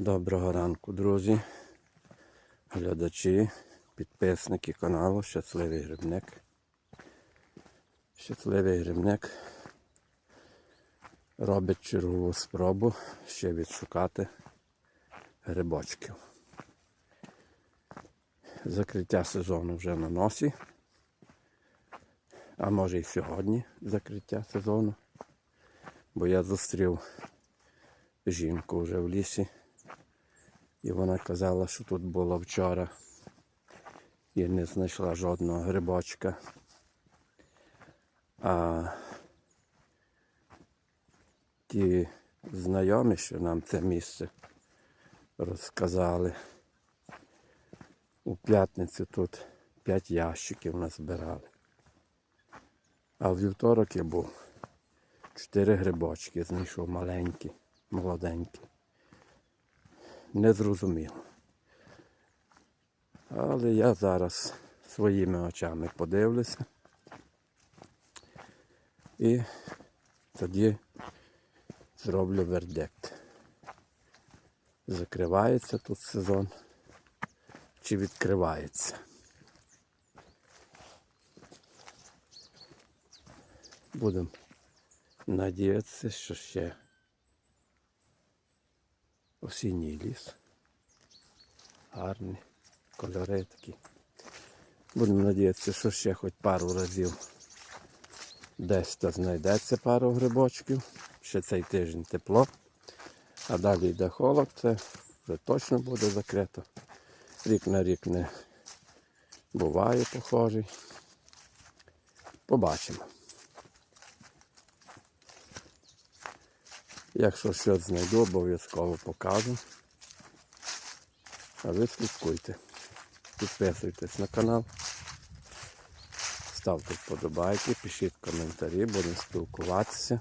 Доброго ранку, друзі, глядачі, підписники каналу Щасливий Грибник. Щасливий Грибник робить чергову спробу ще відшукати грибочків. Закриття сезону вже на носі. А може і сьогодні закриття сезону. Бо я зустрів жінку вже в лісі. І вона казала, що тут було вчора і не знайшла жодного грибочка. А ті знайомі, що нам це місце розказали. У п'ятницю тут 5 ящиків назбирали. А в вівторок я був. Чотири грибочки знайшов маленькі, молоденькі. Незрозуміло. Але я зараз своїми очами подивлюся. І тоді зроблю вердикт. Закривається тут сезон чи відкривається. Будемо надіятися, що ще осінній ліс. Гарні кольори такі. Будемо надіятися, що ще хоч пару разів десь то знайдеться пару грибочків. Ще цей тиждень тепло. А далі йде холод, це вже точно буде закрито. Рік на рік не буває похожий. Побачимо. Якщо щось знайду, обов'язково покажу. А ви слідкуйте. Підписуйтесь на канал. Ставте вподобайки, пишіть коментарі, будемо спілкуватися.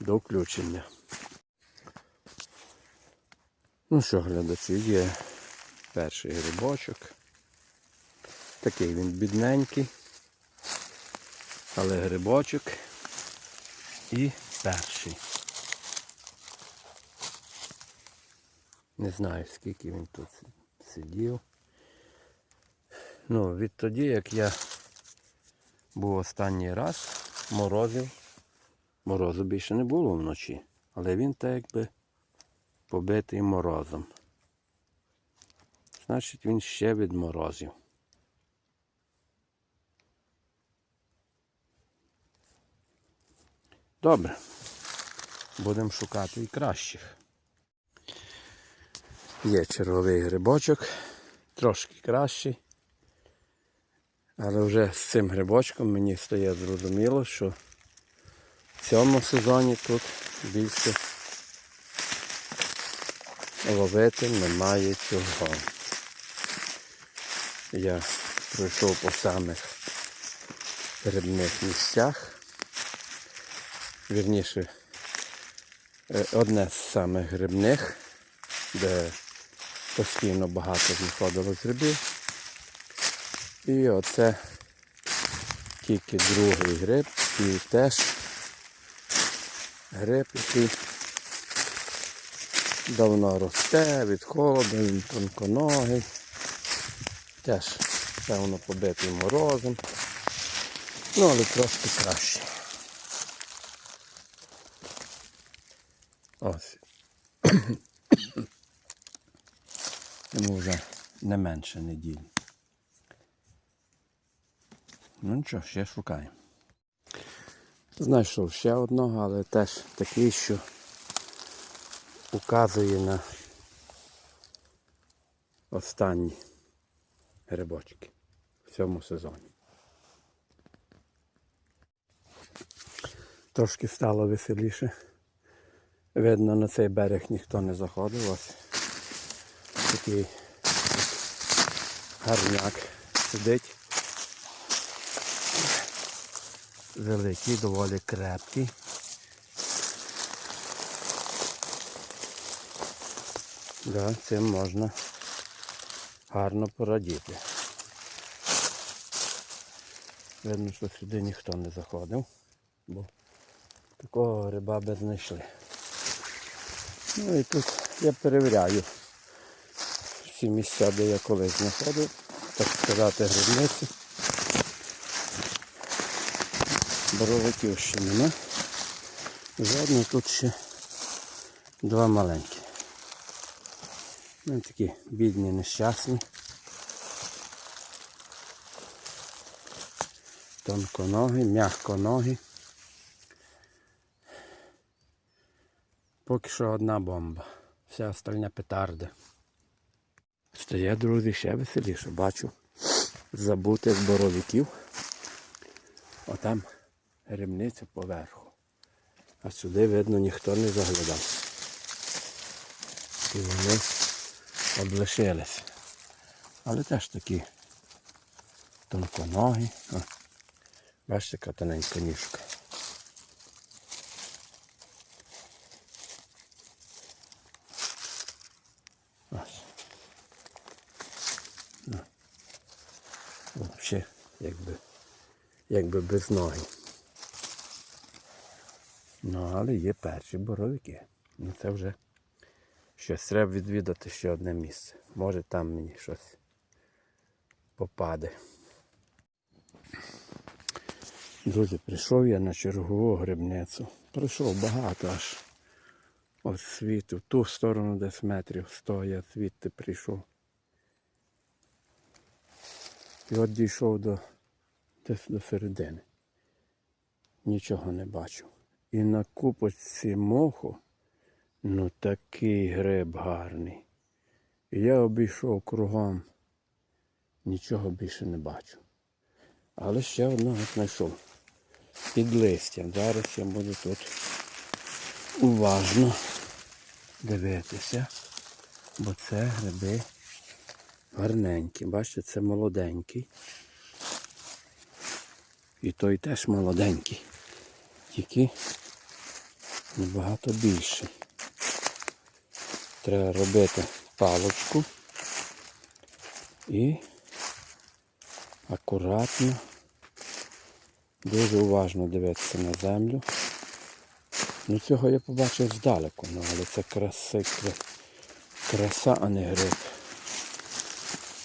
До включення. Ну що, глядачі, є перший грибочок. Такий він бідненький. Але грибочок і перший. Не знаю скільки він тут сидів. Ну, відтоді, як я був останній раз, морозив, морозу більше не було вночі, але він так якби побитий морозом. Значить він ще від морозів. Добре. Будемо шукати і кращих. Є черговий грибочок, трошки кращий. Але вже з цим грибочком мені стає зрозуміло, що в цьому сезоні тут більше ловити немає чого. Я пройшов по самих грибних місцях. Вірніше, е, одне з самих грибних, де постійно багато знаходилось грибів. І оце тільки другий гриб і теж гриб, який давно росте від холоду, він тонконогий. Теж, певно, побитий морозом. Ну, але трошки краще. Ось. Йому вже не менше неділі. Ну нічого, ще шукаємо. Знайшов ще одного, але теж такий, що указує на останні грибочки в цьому сезоні. Трошки стало веселіше. Видно, на цей берег ніхто не заходив. Ось такий гарняк сидить. Великий, доволі крепкий. Да, цим можна гарно порадіти. Видно, що сюди ніхто не заходив, бо такого гриба би знайшли. Ну і тут я перевіряю всі місця, де я колись знаходив, так сказати, грибниці. Боровиків ще нема. Жодно тут ще два маленькі. Ну такі бідні, нещасні. Тонконогі, м'яконогі. Поки що одна бомба. Вся остальня петарди. Стає, друзі, ще веселіше. Бачу забутих боровиків. Отам грибниця поверху. А сюди, видно, ніхто не заглядав. І вони облишились. Але теж такі тонконогі. Бачите, яка тоненька ніжка. Ось. Ну. Взагалі, якби, якби без ноги. Ну, але є перші боровики. Ну це вже щось. Треба відвідати ще одне місце. Може там мені щось попаде. Друзі, прийшов я на чергову грибницю. Прийшов багато аж от світу. В ту сторону десь метрів сто я звідти прийшов. І от дійшов до, десь до середини. Нічого не бачу. І на купочці моху, ну такий гриб гарний. Я обійшов кругом, нічого більше не бачу. Але ще одного знайшов. Під листям. Зараз я буду тут уважно дивитися, бо це гриби гарненькі. Бачите, це молоденький. І той теж молоденький. Тільки набагато більший. Треба робити палочку і акуратно, дуже уважно дивитися на землю. Ну цього я побачив здалеку, ну, але це краси, краса, а не гриб.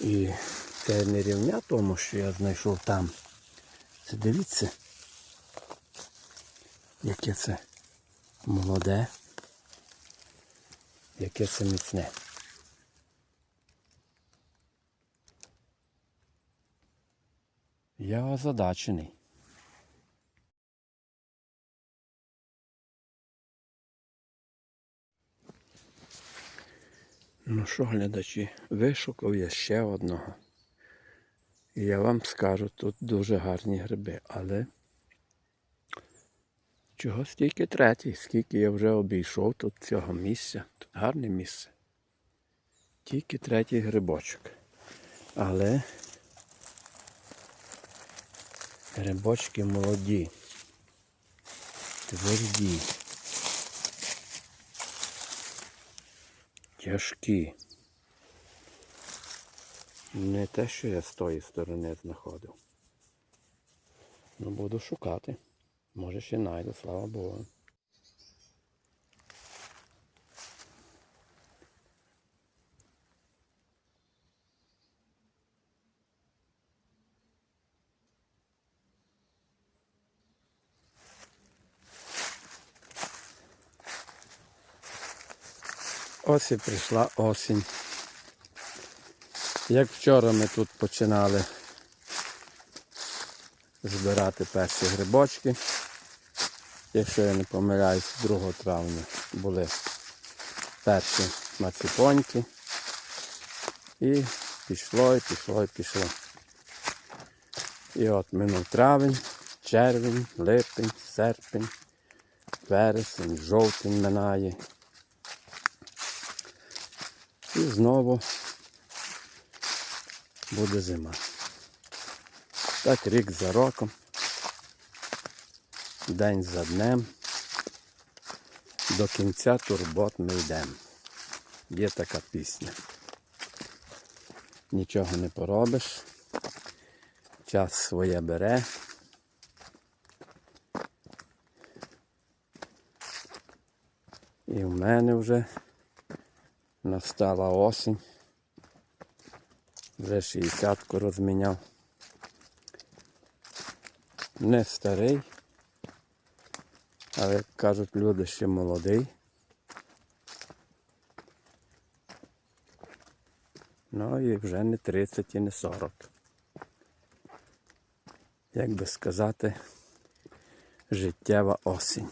І це не рівня тому, що я знайшов там. Це дивіться, яке це молоде, яке це міцне. Я озадачений. Ну що, глядачі, вишукав я ще одного. І я вам скажу, тут дуже гарні гриби, але чого стільки третій, скільки я вже обійшов тут цього місця. Тут гарне місце. Тільки третій грибочок. Але грибочки молоді. Тверді. Тяжкі. Не те, що я з тої сторони знаходив. Ну, буду шукати. Може ще знайду, слава Богу. Ось і прийшла осінь. Як вчора ми тут починали збирати перші грибочки. Якщо я не помиляюсь, 2 травня були перші маціпоньки. І пішло, і пішло, і пішло. І от минув травень, червень, липень, серпень, вересень, жовтень минає. І знову буде зима. Так рік за роком, день за днем, до кінця турбот ми йдемо. Є така пісня. Нічого не поробиш, час своє бере. І в мене вже настала осінь. Вже 60-ку розміняв. Не старий, але як кажуть люди ще молодий. Ну і вже не 30 і не 40. Як би сказати, життєва осінь.